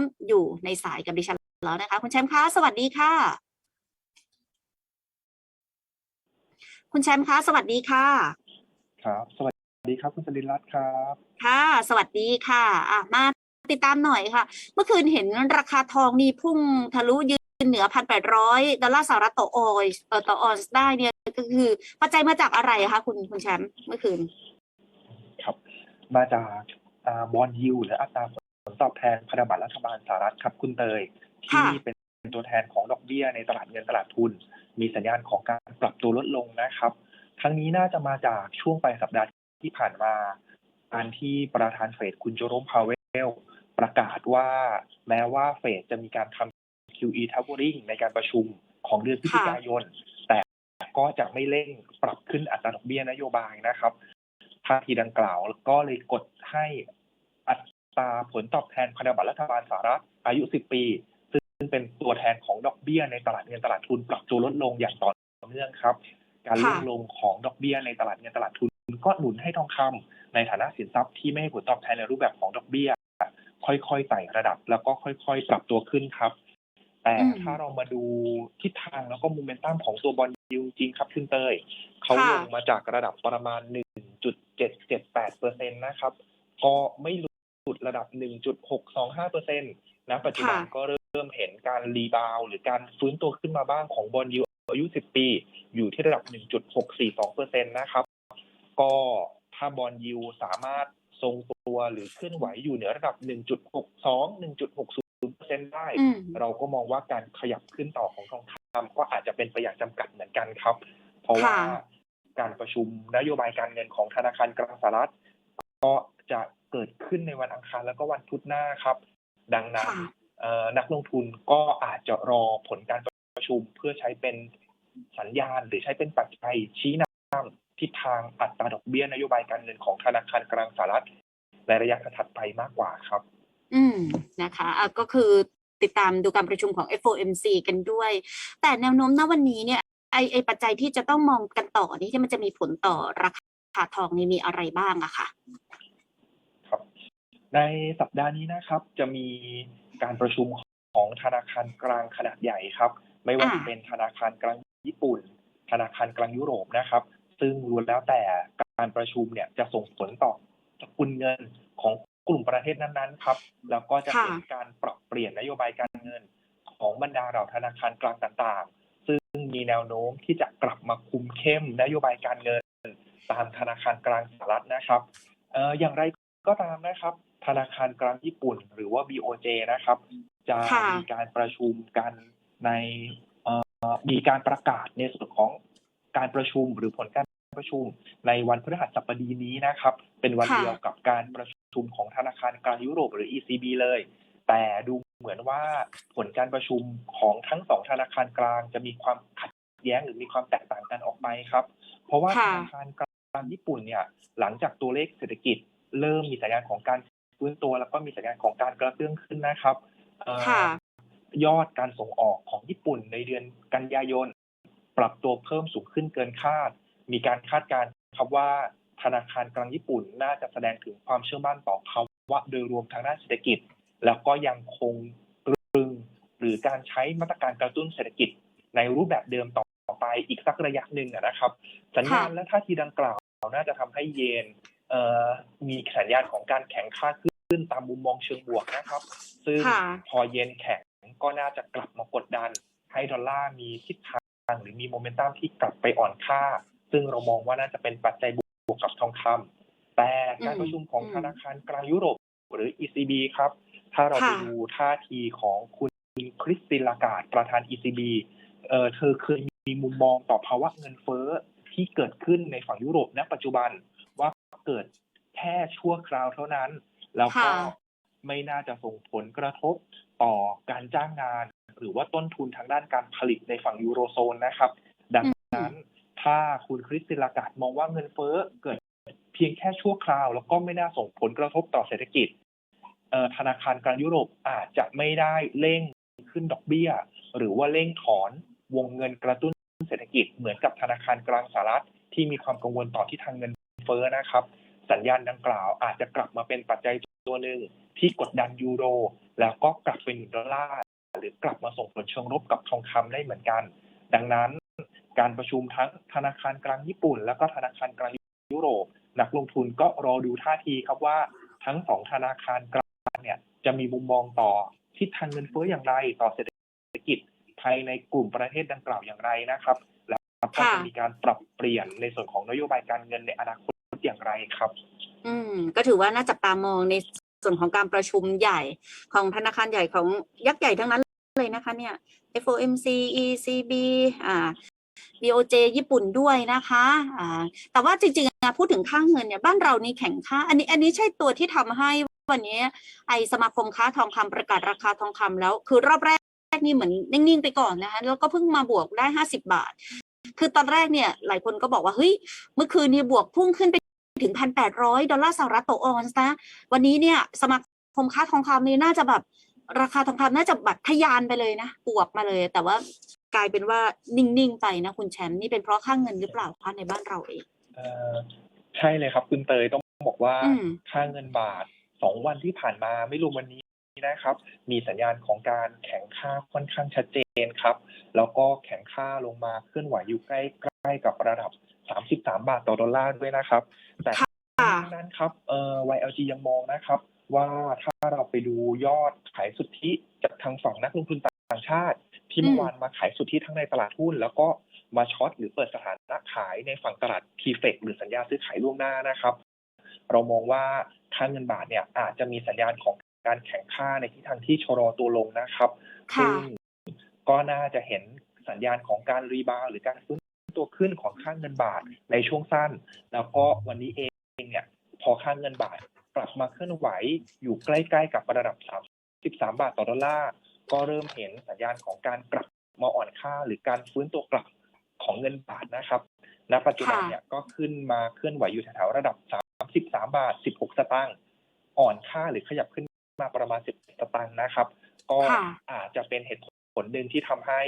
มอยู่ในสายกับดิฉันแล้วนะคะ คุณแชมป์คะสวัสดีค่ะ คุณแชมป์คะสวัสดีค่ะ ครับ สวัสดีครับ คุณสลินรัตน์ครับ ค่ะ สวัสดีค่ะอะมาติดตามหน่อยค่ะ เมื่อคืนเห็นราคาทองนี่พุ่งทะลุยืนเหนือพันแปดร้อยดอลลาร์สหรัฐต่อออยส์เอ่อต่อออนซ์ได้เนี่ยก็คือปัจจัยมาจากอะไรคะคุณคุณแชมป์เมื่อคืน ครับ มาจากอ่าบอลยูหรืออัตราผล ตอบแทนพันธบัตรรัฐบาลสหรัฐครับคุณเตยค่ะที่เป็นตัวแทนของดอกเบี้ยในตลาดเงินตลาดทุน มีสัญญาณของการปรับตัวลดลงนะครับทั้งนี้น่าจะมาจากช่วงปลายสัปดาห์ที่ผ่านมาการที่ประธานเฟดคุณโจโรมพาวเวล ประกาศว่าแม้ว่าเฟดจะมีการทำ QE tapering ในการประชุมของเดือนพฤศจิกายน แต่ก็จะไม่เร่งปรับขึ้นอัตราดอกเบี้ยนโยบายนะครับท่าทีดังกล่าวก็เลยกดให้อั ตราผลตอบแทนพันธบัตรรัฐบาลสหรัฐอายุ 10 ปี ซึ่งเป็นตัวแทนของดอกเบี้ยในตลาดเงินตลาดทุนปรับตัวลดลงอย่างต่อเนื่องครับ การลดลงของดอกเบี้ยในตลาดเงินตลาดทุนก็หนุนให้ทองคำในฐานะสินทรัพย์ที่ไม่ให้ผลตอบแทนในรูปแบบของดอกเบี้ย ค่อยๆไต่ระดับแล้วก็ค่อยๆ ปรับตัวขึ้นครับ แต่ถ้าเรามาดูทิศทางแล้วก็โมเมนตัมของตัวบอลยูจริงครับคุณเตยเขาลงมาจากระดับประมาณ 1.778เปอร์เซ็นต์นะครับ ก็ไม่หลุ ดระดับ 1.625เปอร์เซ็นต์ณปัจจุบันค่ะก็เริ่มเห็นการรีบาวด์หรือการฟื้นตัวขึ้นมาบ้างของบอลยูอายุ 10 ปี อยู่ที่ระดับ 1.642เปอร์เซ็นต์นะครับ ก็ถ้าบอลยูสามารถทรงตัวหรือเคลื่อนไหวอยู่เหนือระดับ 1.62 1.60เปอร์เซ็นต์ได้อืมเราก็มองว่าการขยับขึ้นต่อของทองคำก็อาจจะเป็นไปอย่างจำกัดเหมือนกันครับ เพราะว่าค่ะการประชุมนโยบายการเงินของธนาคารกลางสหรัฐก็จะ เกิดขึ้นในวันอังคารแล้วก็วันพุธหน้าครับ ดังนั้นค่ะเอ่อนักลงทุนก็อาจจะรอผลการประชุมเพื่อใช้เป็นสัญญาณ หรือใช้เป็นปัจจัยชี้นำทิศทางอัตราดอกเบี้ยนโยบายการเงินของธนาคารกลางสหรัฐในระยะถัดไปมากกว่าครับ อืมนะคะอะก็คือติดตามดูการประชุมของ FOMC กันด้วย แต่แนวโน้มณวันนี้เนี่ยไอไอปัจจัยที่จะต้องมองกันต่อนี่ที่มันจะมีผลต่อราคาทองนี่มีอะไรบ้างอะค่ะครับ ในสัปดาห์นี้นะครับ จะมีการประชุมของธนาคารกลางขนาดใหญ่ครับ ไม่ว่าจะเป็นธนาคารกลางญี่ปุ่น ธนาคารกลางยุโรปนะครับ ซึ่งล้วนแล้วแต่การประชุมเนี่ยจะส่งผลต่อสกุลเงินของกลุ่มประเทศนั้นๆครับ แล้วก็จะเห็นการปรับเปลี่ยนนโยบายการเงินของบรรดาเหล่าธนาคารกลางต่างๆ ซึ่งมีแนวโน้มที่จะกลับมาคุมเข้มนโยบายการเงิน ตามธนาคารกลางสหรัฐนะครับเอ่ออย่างไรก็ตามนะครับ ธนาคารกลางญี่ปุ่น หรือว่า BOJ นะครับ จะค่ะมีการประชุมกันในเอ่อมีการประกาศในส่วนของการประชุมหรือผลการประชุมในวันพฤหัสบดีนี้นะครับ เป็นวันค่ะเดียวกับการประชุมของธนาคารกลางยุโรปหรือ ECB เลย แต่ดูเหมือนว่าผลการประชุมของทั้งสองธนาคารกลางจะมีความขัดแย้งหรือมีความแตกต่างกันออกไปครับ เพราะว่าธค่ะนาคารกลางญี่ปุ่นเนี่ยหลังจากตัวเลขเศรษฐกิจเริ่มมีสัญญาณของการ ฟื้นตัวแล้วก็มีสัญญาณของการกระเตื้องขึ้นนะครับเอ่อค่ะยอดการส่งออกของญี่ปุ่นในเดือนกันยายน ปรับตัวเพิ่มสูงขึ้นเกินคาด มีการคาดการณ์ครับว่าธนาคารกลางญี่ปุ่นน่าจะแสดงถึงความเชื่อมั่นต่อภาวะโดยรวมทางด้านเศรษฐกิจ แล้วก็ยังคงตรึงหรือการใช้มาตรการกระตุ้นเศรษฐกิจในรูปแบบเดิมต่อไปอีกสักระยะหนึ่งอะนะครับ สัญญาณค่ะและท่าทีดังกล่าวน่าจะทำให้เยนเอ่อมีสัญญาณของการแข็งค่าขึ้น ตามมุมมองเชิงบวกนะครับ ซึ่งค่ะพอเยนแข็งก็น่าจะกลับมากดดัน ให้ดอลลาร์มีทิศทางหรือมีโมเมนตัมที่กลับไปอ่อนค่า ซึ่งเรามองว่าน่าจะเป็นปัจจัยบวกกับทองคำแต่การประชุมของอืมธนาคารกลางยุโรปหรือ ECB ครับ ถ้าเราไปค่ะดูท่าทีของคุณคริสตินลากาดประธาน ECB เอ่อเธอเคยมีมุมมองต่อภาวะเงินเฟ้อที่เกิดขึ้นในฝั่งยุโรปณปัจจุบันว่าเกิดแค่ชั่วคราวเท่านั้น แล้วก็ค่ะไม่น่าจะส่งผลกระทบต่อการจ้างงาน หรือว่าต้นทุนทางด้านการผลิตในฝั่งยูโรโซนนะครับ ดังนั้นถ้าคุณคริสตินลากาดมองว่าเงินเฟ้อเกิดเพียงแค่ชั่วคราว แล้วก็ไม่น่าส่งผลกระทบต่อเศรษฐกิจเอ่อธนาคารกลางยุโรปอาจจะไม่ได้เร่งขึ้นดอกเบี้ย หรือว่าเร่งถอนวงเงินกระตุ้นเศรษฐกิจเหมือนกับธนาคารกลางสหรัฐที่มีความกังวลต่อที่ทางเงินเฟ้อนะครับ สัญญาณดังกล่าว อาจจะกลับมาเป็นปัจจัยตัวหนึ่งที่กดดันยูโร แล้วก็กลับไปหนุนดอลลาร์หรือกลับมาส่งผลเชิงลบกับทองคำได้เหมือนกัน ดังนั้นการประชุมทั้งธนาคารกลางญี่ปุ่น แล้วก็ธนาคารกลางยุโรป นักลงทุนก็รอดูท่าทีครับว่าทั้งสองธนาคารกลางเนี่ยจะมีมุมมองต่อทิศทางเงินเฟ้ออย่างไร ต่อเศรษฐกิจภายในกลุ่มประเทศดังกล่าวอย่างไรนะครับ แล้วก็ค่ะจะมีการปรับเปลี่ยนในส่วนของนโยบายการเงินในอนาคต อย่างไรครับ อืม ก็ถือว่าน่าจับตามองในส่วนของการประชุมใหญ่ของธนาคารใหญ่ของยักษ์ใหญ่ทั้งนั้นเลยนะคะ เนี่ย FOMC ECB อ่า BOJ ญี่ปุ่นด้วยนะคะอ่าแต่ว่าจริงๆอะพูดถึงค่างเงินเนี่ยบ้านเรานี่แข็งค่า อันนี้ อันนี้ใช่ตัวที่ทำให้วันนี้ ไอสมาคมค้าทองคำประกาศราคาทองคำแล้ว คือรอบแรกนี่เหมือนนิ่งๆไปก่อนนะคะแล้วก็เพิ่งมาบวกได้ห้าสิบาท คือตอนแรกเนี่ยหลายคนก็บอกว่าเฮ้ยเมื่อคืนนี้บวกพุ่งขึ้นไป ถึงพันแปดร้อยดอลลาร์สหรัฐต่อออนซ์นะ วันนี้เนี่ยสมาคมค้าทองคำนี่น่าจะแบบราคาทองคำน่าจะแบบทะยานไปเลยนะบวกมาเลย แต่ว่ากลายเป็นว่านิ่ง ๆ ไปนะคุณแชมป์นี่เป็นเพราะค่าเงินหรือเปล่าคะในบ้านเราเองเอ่อใช่เลยครับ คุณเตยต้องบอกว่าอืมค่าเงินบาทสองวันที่ผ่านมาไม่รวมวันนี้นะครับ มีสัญญาณของการแข็งค่าค่อนข้างชัดเจนครับ แล้วก็แข็งค่าลงมาเคลื่อนไหวอยู่ใกล้ใกล้กับระดับ 33บาทต่อดอลลาร์ด้วยนะครับ แต่ค่ะทั้งนั้นครับเอ่อ YLG ยังมองนะครับ ว่าถ้าเราไปดูยอดขายสุทธิจากทางฝั่งนักลงทุนต่างชาติ ที่เมื่อวานมาขายสุทธิทั้งในตลาดหุ้น แล้วก็มาช็อตหรือเปิดสถานะขายในฝั่งตลาดทีเฟกหรือสัญญาซื้อขายล่วงหน้านะครับ เรามองว่าค่าเงินบาทเนี่ยอาจจะมีสัญญาณของการแข่งค่าในทิศทางที่ชะลอตัวลงนะครับค่ะซึ่งก็น่าจะเห็นสัญญาณของการรีบาวด์หรือการฟื้น ตัวขึ้นของค่าเงินบาทในช่วงสั้น แล้วก็วันนี้เองเนี่ยพอค่าเงินบาทกลับมาเคลื่อนไหวอยู่ใกล้ๆกับระดับ 33 บาทต่อดอลลาร์ ก็เริ่มเห็นสัญญาณของการกลับมาอ่อนค่าหรือการฟื้นตัวกลับของเงินบาทนะครับณปัจจุบันเนี่ยก็ขึ้นมาเคลื่อนไหวอยู่แถวๆระดับ 33 บาท 16 สตางค์อ่อนค่าหรือขยับขึ้นมาประมาณ 10 สตางค์นะครับ ก็ค่ะอาจจะเป็นเหตุผลหนึ่งที่ทำให้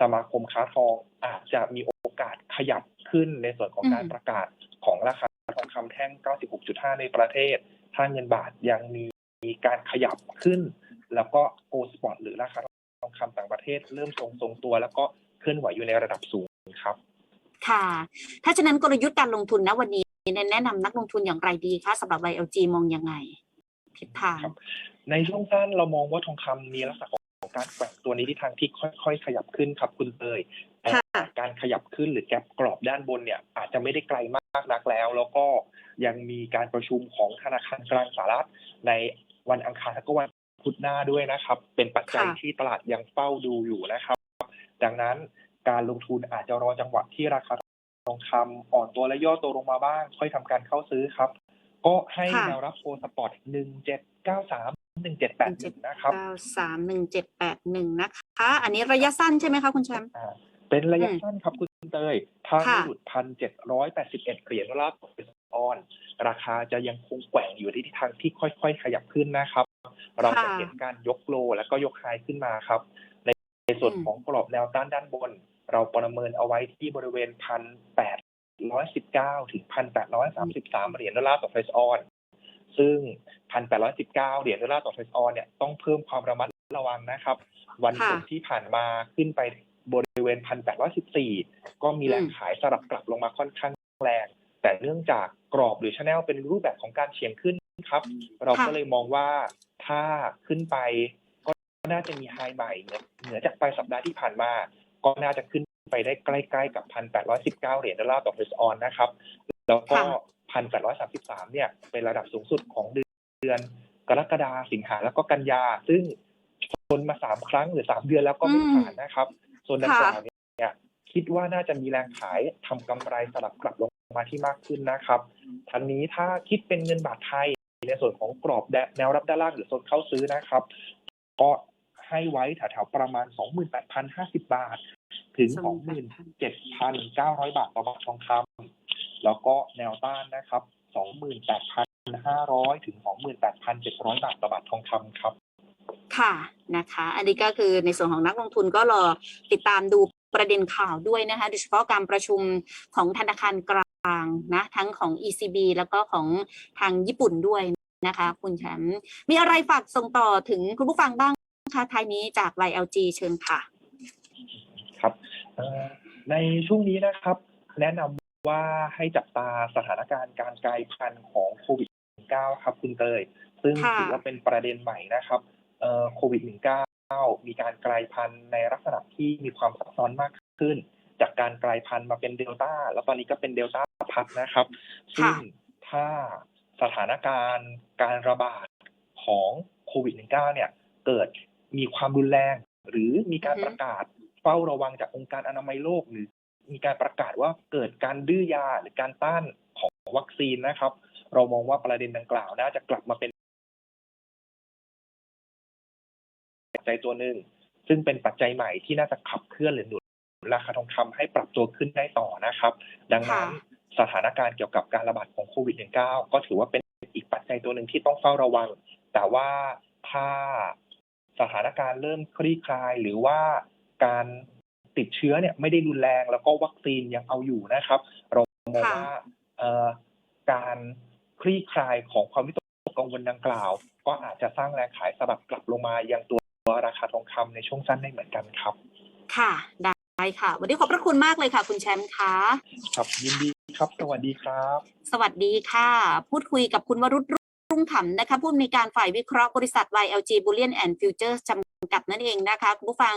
สมาคมค้าทองอาจจะมีโอกาสขยับขึ้นในส่วนของการอืมประกาศของราคาทองคำแท่ง 96.5 ในประเทศ ถ้าเงินบาทยังมีมีการขยับขึ้น แล้วก็โกลสปอตหรือราคาทองคำต่างประเทศ เริ่มทรงทรงตัว แล้วก็เคลื่อนไหวอยู่ในระดับสูงครับ ค่ะ ถ้าฉะนั้นกลยุทธ์การลงทุนนะวันนี้แนะนำนักลงทุนอย่างไรดีคะสำหรับ YLG มองยังไงทิศทางครับในช่วงสั้นเรามองว่าทองคำมีลักษณะของการแกว่งตัวในทิศทางที่ค่อยๆ ขยับขึ้นครับคุณเตยแต่ค่ะ การขยับขึ้นหรือแกลบกรอบด้านบนเนี่ยอาจจะไม่ได้ไกลมากนักแล้ว แล้วก็ยังมีการประชุมของธนาคารกลางสหรัฐในวันอังคารและก็วันพุธหน้าด้วยนะครับ เป็นปัจจัยค่ะที่ตลาดยังเฝ้าดูอยู่นะครับ ดังนั้นการลงทุนอาจจะรอจังหวะที่ราคาทองคำอ่อนตัวและย่อตัวลงมาบ้าง ค่อยทำการเข้าซื้อครับ ก็ให้ค่ะแนวรับโฟสปอร์ตหนึ่งเจ็ดเก้าสามหนึ่งเจ็ดแปดนะครับเก้าสามหนึ่งเจ็ดแปดหนึ่งนะคะ อันนี้ระยะสั้นใช่ไหมคะคุณแชมป์อ่า เป็นระยะอืมสั้นครับคุณเตยถ้าไม่ค่ะหลุดพันเจ็ดร้อยแปดสิบเอ็ดเหรียญดอลลาร์ต่อออน ราคาจะยังคงแกว่งอยู่ในทิศทางที่ค่อยๆ ขยับขึ้นนะครับ เราจะเห็นการยกโลแล้วก็ยกไฮขึ้นมาครับ ในในส่วนของกรอบแนวต้านด้านบน เราประเมินเอาไว้ที่บริเวณพันแปดร้อยสิบเก้าถึงพันแปดร้อยสามสิบสามเหรียญดอลลาร์ต่อเฟสออน ซึ่งพันแปดร้อยสิบเก้าเหรียญดอลลาร์ต่อเฟสออนเนี่ยต้องเพิ่มความระมัดระวังนะครับ วันศุกร์ที่ผ่านมาขึ้นไป บริเวณพันแปดร้อยสิบสี่ก็มีแรงขายสลับกลับลงมาค่อนข้างแรง แต่เนื่องจากกรอบหรือชแนลเป็นรูปแบบของการเฉียงขึ้นครับ เราก็เลยมองว่าถ้าขึ้นไปก็น่าจะมีไฮใหม่เหนือเหนือจากปลายสัปดาห์ที่ผ่านมา ก็น่าจะขึ้นไปได้ใกล้ๆกับพันแปดร้อยสิบเก้าเหรียญดอลลาร์ต่อเฟสออนนะครับ แล้วก็ค่ะพันแปดร้อยสามสิบสามเนี่ย เป็นระดับสูงสุดของเดือนกรกฎาสิงหาแล้วก็กันยา ซึ่งชนมาสามครั้งหรือสามเดือนแล้วก็ไม่ผ่านนะครับ ส่วนดังกล่าวเนี่ยคิดว่าน่าจะมีแรงขายทำกำไรสลับกลับลงมาที่มากขึ้นนะครับทั้งนี้ถ้าคิดเป็นเงินบาทไทยในส่วนของกรอบแนวรับด้านล่างหรือโซนเข้าซื้อนะครับ ก็ให้ไว้แถวๆประมาณ 28,050 บาท ถึง 27,900 บาทต่อบาททองคำแล้วก็แนวต้านนะครับ 28,500 ถึง 28,700 บาทต่อบาททองคำครับ ค่ะนะคะ อันนี้ก็คือในส่วนของนักลงทุนก็รอติดตามดูประเด็นข่าวด้วยนะคะโดยเฉพาะการประชุมของธนาคารกลางนะทั้งของ ECB แล้วก็ของทางญี่ปุ่นด้วยนะคะ คุณแชมป์มีอะไรฝากส่งต่อถึงคุณผู้ฟังบ้างคะท้ายนี้จากไลน์ LG เชิญค่ะ ครับเอ่อในช่วงนี้นะครับ แนะนำว่าให้จับตาสถานการณ์การกลายพันธุ์ของโควิด -19 ครับคุณเตย ซึ่งค่ะถือว่าเป็นประเด็นใหม่นะครับเอ่อ โควิด -19 มีการกลายพันธุ์ในลักษณะที่มีความซับซ้อนมากขึ้น จากการกลายพันธุ์มาเป็นเดลต้า แล้วตอนนี้ก็เป็นเดลต้าพัดนะครับ ซึ่งถ้าสถานการณ์การระบาดของโควิด -19 เนี่ยเกิดมีความรุนแรง หรือมีการอือฮึประกาศเฝ้าระวังจากองค์การอนามัยโลกหรือมีการประกาศว่าเกิดการดื้อยาหรือการต้านของวัคซีนนะครับ เรามองว่าประเด็นดังกล่าวน่าจะกลับมาเป็น จจัยตัวหนึ่งซึ่งเป็นปัจจัยใหม่ที่น่าจะขับเคลื่อนหรือหนุนราคาทองคำให้ปรับตัวขึ้นได้ต่อนะครับ ดังนั้นค่ะสถานการณ์เกี่ยวกับการระบาดของโควิด -19 ก็ถือว่าเป็นอีกปัจจัยตัวหนึ่งที่ต้องเฝ้าระวัง แต่ว่าถ้าสถานการณ์เริ่มคลี่คลาย หรือว่าการติดเชื้อเนี่ยไม่ได้รุนแรงแล้วก็วัคซีนยังเอาอยู่นะครับ เรามองค่ะว่าเอ่อการคลี่คลายของความวิตกกังวลดังกล่าว ก็อาจจะสร้างแรงขายสลับกลับลงมายังตัว ราคาทองคำในช่วงสั้นได้เหมือนกันครับ ค่ะ ได้ค่ะ วันนี้ขอบพระคุณมากเลยค่ะ คุณแชมป์คะครับยินดีครับ สวัสดีครับ สวัสดีค่ะ พูดคุยกับคุณวรุษรุ่งขำนะคะผู้อำนวยการฝ่ายวิเคราะห์บริษัท YLG Bullion and Futures จำกัดนั่นเองนะคะคุณผู้ฟัง